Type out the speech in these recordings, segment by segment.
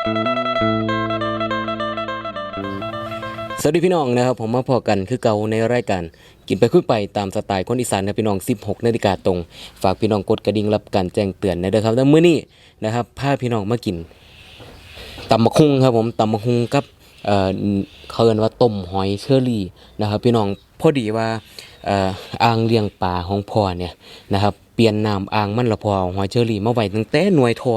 สวัสดีพี่น้องนะครับผมมาพอกันคือเก่าในรายการกินไปคุยไปตามสไตล์คนอีสานนะพี่น้อง 16นาฬิกาตรง ฝากพี่น้องกดกระดิ่งรับการแจ้งเตือนนะเด้อครับแล้วมื้อนี้นะครับพาพี่น้องมากินตำมะคุงครับผมตำมะคุงกับเอ่อเขาเรียกว่าต้มหอยเชอรี่นะครับ พี่น้องพอดีว่าเอ่ออ่างเลี้ยงปลาของพ่อเนี่ยนะครับ ปลี่ยนน้ำอ่างมันละพอเอหอยเชอรี่มาไว้ตั้งแต่หน่วยทอ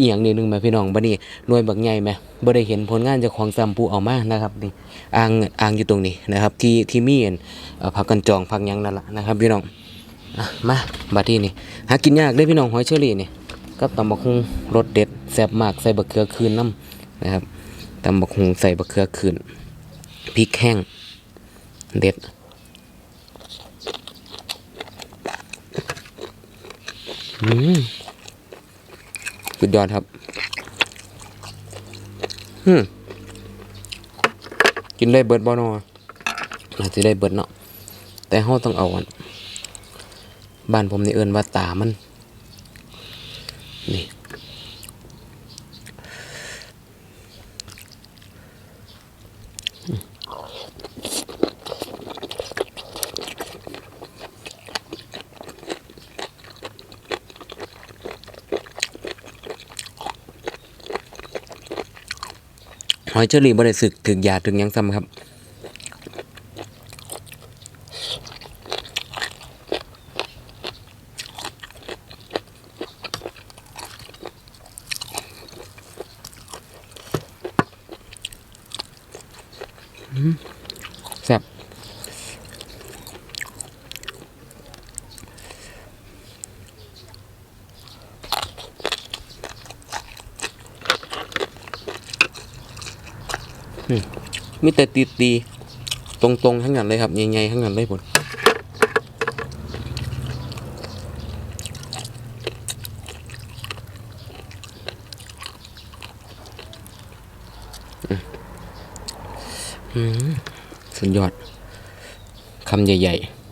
อียงนิดนึงแม่พี่น้องบัดนี้หน่วยบักใหญ่แม่บ่ได้เห็นผลงานจ้าของซ้ำผู้เอามานะครับนี่อ่างอ่างอยู่ตรงนี้นะครับ ที่ที่มีอันเอ่อผักกันจองผักยังนั่นแหละนะครับพี่น้องมาบัดที่นี่หากินยากเด้พี่น้องหอยเชอรี่นี่กับตำบักฮุงรสเด็ดแซ่บมากใส่บักเขือคืนน้ำนะครับตำบักฮุงใส่บักเขือคืนพริกแห้งเด็ดอืม สุดยอดครับฮึกินได้เบิดบ่นาะน่าจะได้เบิดเนาะ แต่เฮาต้องเอาอันบ้านผมนี่เอิ้นว่าตามัน นี่ หอยเชอรี่บ่ได้สึกถึงยาถึงยังซ้ำครับ มีแต่ตีตีตรงๆทั้งนั้นเลยครับใหญ่ๆทั้งนั้นเลยผมอืมสุดยอดคำใหญ่ ๆ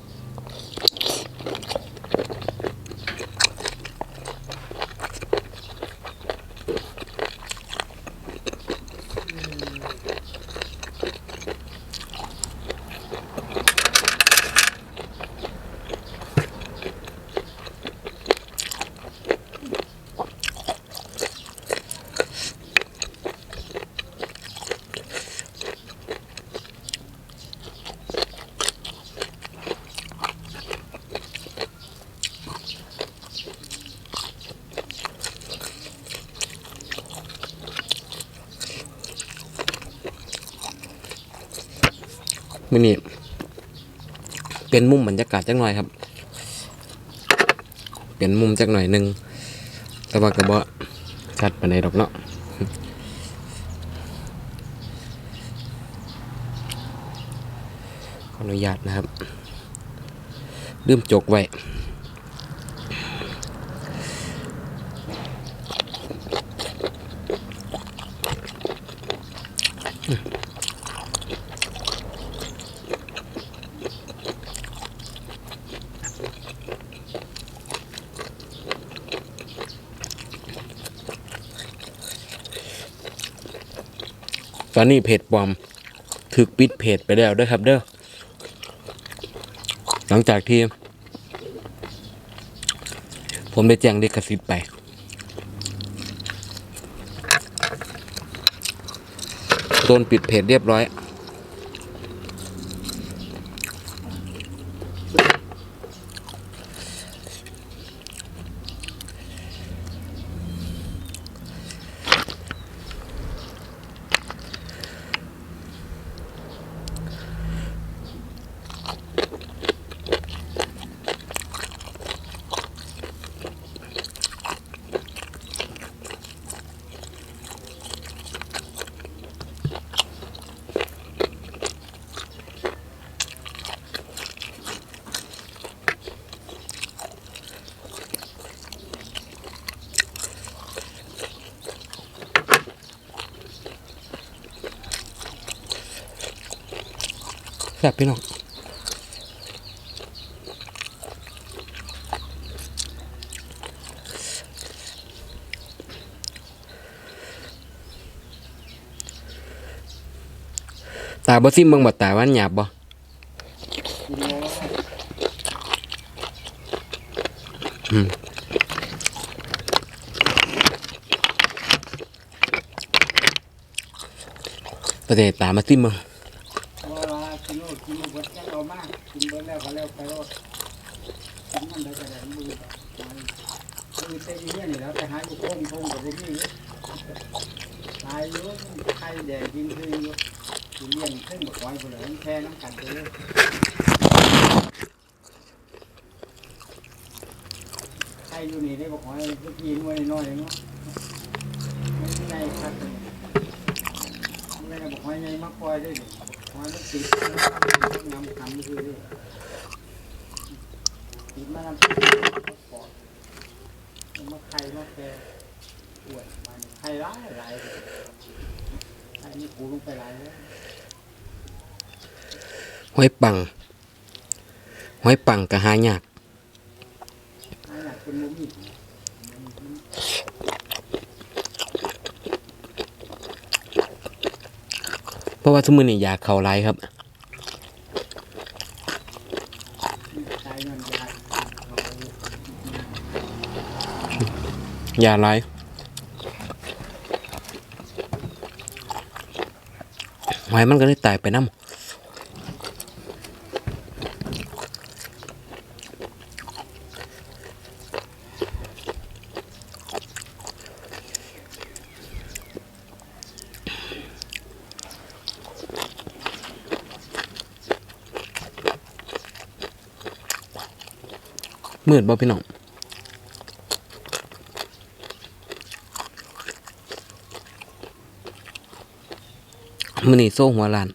มื่อนี้เป็นมุมบรรยากาศจักหน่อยครับ เป็นมุมจักหน่อยหนึ่งแต่ว่าก็บ่ชัดปานใดดอกเนาะขออนุญาตนะครับ เริ่มจกไว้ ตอนนี้เพจปลอมถึกปิดเพจไปแล้วด้วยครับ เด้อหลังจากที่ ผมได้แจ้งลิขสิทธิ์ไปโดนปิดเพจเรียบร้อย ซ่บพี่น้องตาบ่ซิมเบิ่งบ่ตาวันหยาบบอประเดี๋ยวตามาซิมเง ขึ้นแบบไว้คนละแค่น้ำกันเลยไข่อยู่นี่ได้บอกว่าก็กินไว้น้อยเนาะไม่ได้ครับไม่ได้บอกว่าไงมาคอยได้ดิว่ามันติดน้ำคำคือดิติดมาน้ำปอดมาไข่มาแกปวดมันไข่ร้ายหลายไข่นี่กูลงไปหลายแล้ว ห้อยปังห้อยปังก็หายากไข่อยากเพราะว่าทุกมือนี้อยากเข้าหลายครับไข่เงินยาเขายาหอยมันก็เลยตายไปน้ำ มืดบ่พี่น้องมือนี่โซ่หัวลาน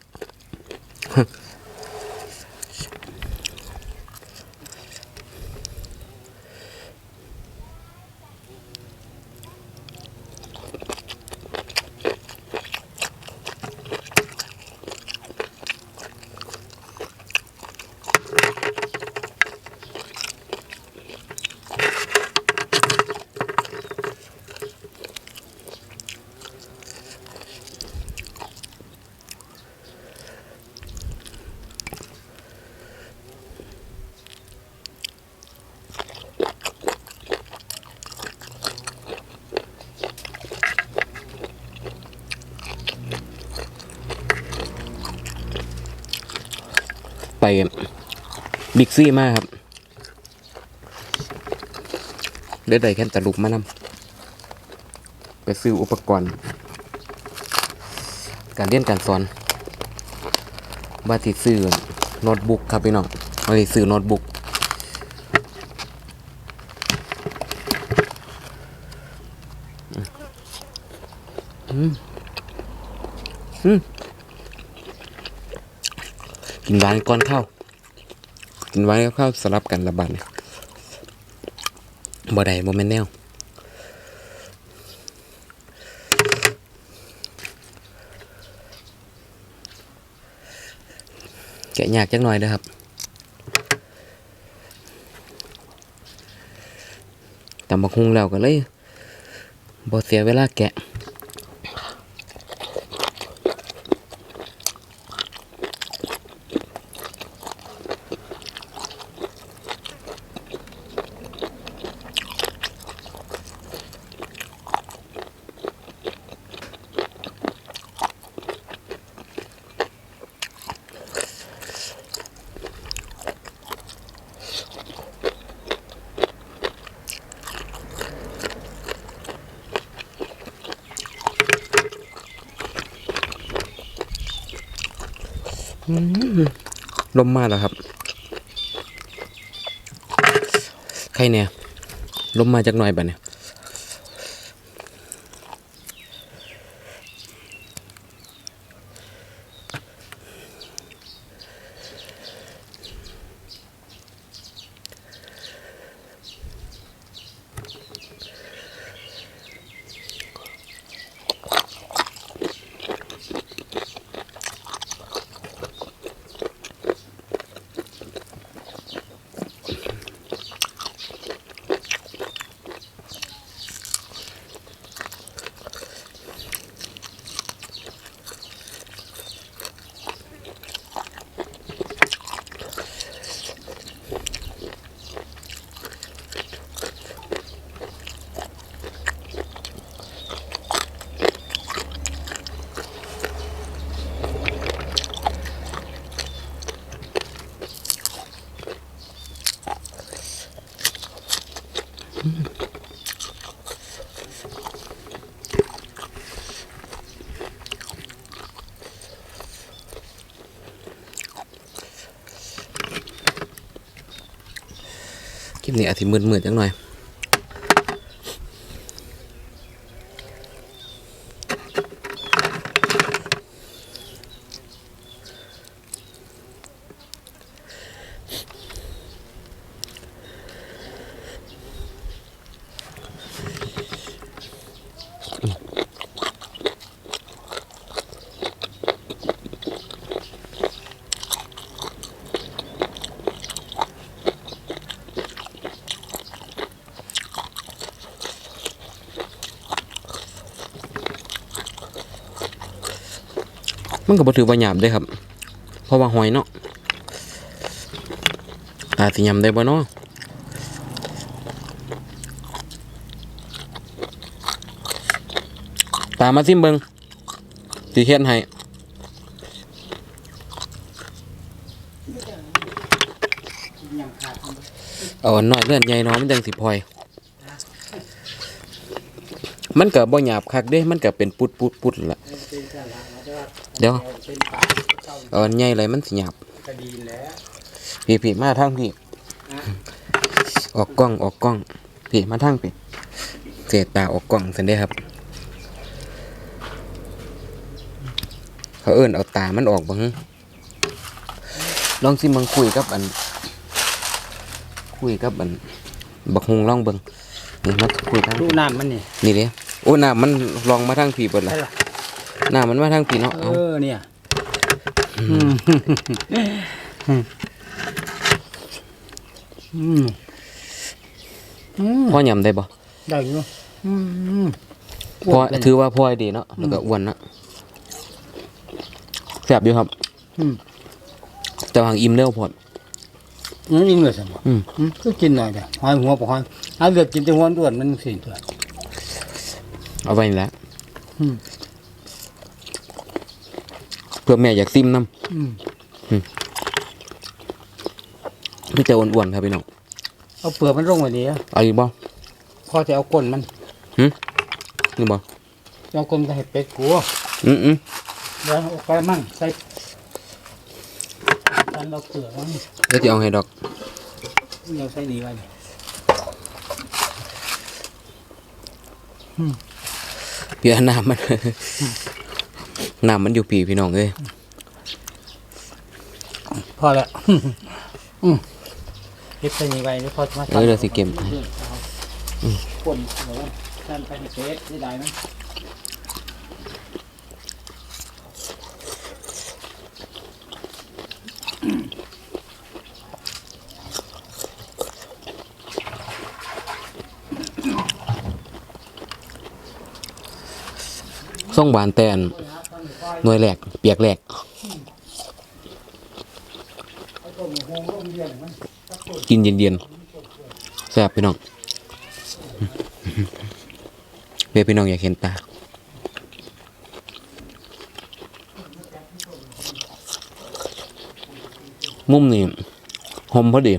ไปบิ๊ กซี่มากครับเลือดใดแค่ตะลุกมานำไปซื้ออุปกรณ์ การเรียนการสอนว่าติซื้อโน้ตบุ๊กครับพี่น้องว่าติซื้อโน้ตบุ๊กอืมอืมกินหวานก่อนข้าว กินหวานกับข้าวสลับกันละบาดบ่ได้บ่แม่นแนวแกะยากจักหน่อยเด้อครับตำบักฮุงแล้วก็เลยบ่เสียเวลาแกะ ลมมาแล้วครับ ใครเนี่ยลมมาจากหน่อยบ่เนี่ย ลิปนี้อาจจะมืดๆจังหน่อย มันก็บ่ถือว่าหยาบเด้ครับ เพราะว่าหอยเนาะอาจสิยำได้บ่เนาะตามมาซิมเบิงสิเฮ็ดให้ยังเอาอันน้อยเลื่อนใหญ่เนาะมันจังสิพลอย มันก็บ่หยาบคักเด้ มันก็เป็นปุดปุดปุดล่ะ เป็นสาระแต่ว่าเดี๋ยวเป็นปากเก่าเอาอันใหญ่เลยมันสิหยาบก็ดีแล้วพี่พี่มาทางพี่อะออกกล้องออกกล้องพี่มาทางพี่เสียตาออกกล้องสันเด้ครับ เขาเอิ้นเอาตามันออกบังลองสิมังคุยกับอัน คุยกับอัน บักฮุงลองเบิ่งนี่มาคุยทางดูน้ำมันนี่นี่เด้โอ้น้ามันลองมาทางพี่เบิดละ ใช่ล่ะน้ามันมาทางพี่เนาะเอเอาอเนี่ยอืมอืมพ่อยำได้บ่ได้อยู่อืมพ่อถือว่าพ่อยดีเนาะแล้วก็อ้วนเนาะแซ่บอยู่ครับ อืมแต่วางอิ่มเร็วพอด นั่นยิงเลยสมองอืมอืมก็กินหน่อยเดียวหอยหัวปลาหอยเอาเลือกกินแต่หัวด้วนมันสี่ตัว เอาไว้นี่แหล้วอืมเพื่อแม่อยากซิมน้อืมำพี่จะอ้วนๆครับพี่น้องเอาเปลือกมันลงไว้ดีอะเอาอีกบ่พอจะเอาก้นมันนี่บ่เอาก้นไปให้เป็ดกัวอืมอืมเดี๋ยวเอาไปมั่งใส่ตันเราเปลือกมันเดี๋ยวจะเอาให้ดอกเราใส่ดีไว้ดิเพี่อน้ำมัน น้ำมันอยู่ปีพี่น้องเอ้ยพอแล้วอืมเก็บใส่นี่ไว้แล้วพอจะมาเออเดี๋ยวสิเก็บก้นเอาไว้ตันไปให้เป็ดได้ได้ไหมส่งบานแตน หน่วยแหลกเปียกแหลกกินเย็นๆแซ่บพี่น้องเบียพี่น้องอยากเห็นตามุมนี่หอมพอดี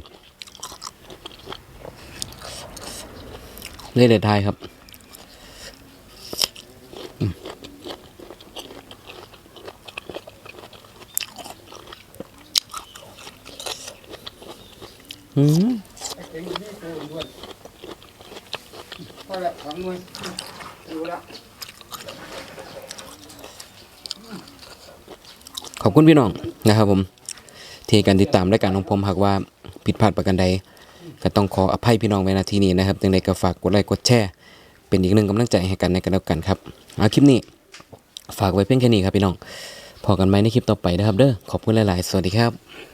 เลยเด็ดทายครับ อืม พอแล้วสองมือดูล้วขอบคุณพี่น้องนะครับผม ที่การติดตามรายการของผมหากว่าผิดพลาดประการใด ก็ต้องขออภัยพี่น้องไว้ณที่นี้นะครับยังไงก็ฝากกดไลค์กดแชร์เป็นอีกหนึ่งกำลังใจให้กันในกันแล้วกันครับเอาคลิปนี้ ฝากไว้เพียงแค่นี้ครับพี่น้องพอกันไหมในคลิปต่อไปนะครับ เด้อขอบคุณหลาย ๆ สวัสดีครับ